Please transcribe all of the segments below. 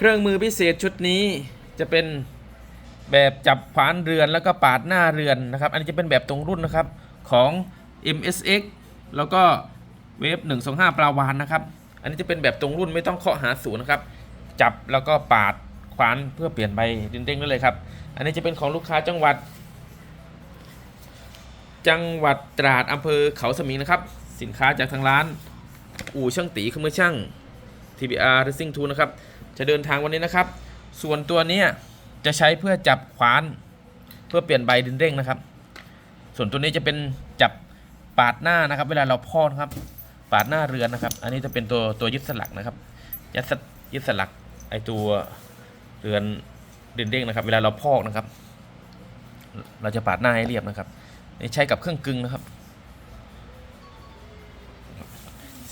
เครื่องมือพิเศษชุดนี้จะเป็นแบบจับขวานเรือนแล้วก็ปาดหน้าเรือนนะครับ อันนี้จะเป็นแบบตรงรุ่นนะครับของ MSX แล้วก็เวฟ125 ปลาวานนะครับ อันนี้จะเป็นแบบตรงรุ่นไม่ต้องเคาะหาศูนย์นะครับ จับแล้วก็ปาดขวานเพื่อเปลี่ยนใบดินเด้งได้เลยครับ อันนี้จะเป็นของลูกค้าจังหวัด จังหวัดตราดอำเภอเขาสมิงนะครับ สินค้าจากทางร้าน อู่ช่างตีเครื่องมือช่าง TBR Racing 2นะครับ จะเดินทางวันนี้นะครับ ส่วนตัวนี้จะใช้เพื่อจับขวาน เพื่อเปลี่ยนใบดินเร่งนะครับ ส่วนตัวนี้จะเป็นจับปาดหน้านะครับ เวลาเราพอกครับ ปาดหน้าเรือนนะครับ อันนี้จะเป็นตัวตัวยึดสลักนะครับยึดสยึดสลักไอตัวเรือนดินเร่งนะครับ เวลาเราพอกนะครับ เราจะปาดหน้าให้เรียบนะครับนี่ใช้กับเครื่องกึ่งนะครับ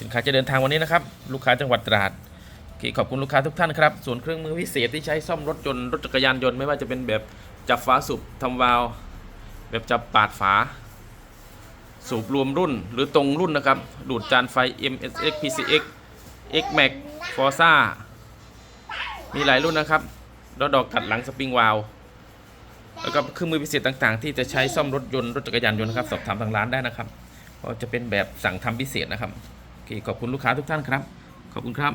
สินค้าจะเดินทางวันนี้นะครับ ลูกค้าจังหวัดตราด โอเคขอบคุณลูกค้าทุกท่านครับ ส่วนเครื่องมือพิเศษที่ใช้ซ่อมรถยนต์รถจักรยานยนต์ไม่ว่าจะเป็นแบบจับฝาสูบทำวาล์วแบบจับปาดฝา สูบรวมรุ่นหรือตรงรุ่นนะครับ ดูดจานไฟ MSX PCX X-Max Forza มีหลายรุ่นนะครับแล้วดอกกัดหลังสปริงวาล์วแล้วก็เครื่องมือพิเศษต่างๆ ที่จะใช้ซ่อมรถยนต์รถจักรยานยนต์นะครับสอบถามทางร้านได้นะครับก็จะเป็นแบบสั่งทำพิเศษนะครับโอเคขอบคุณลูกค้าทุกท่านครับ ขอบคุณครับ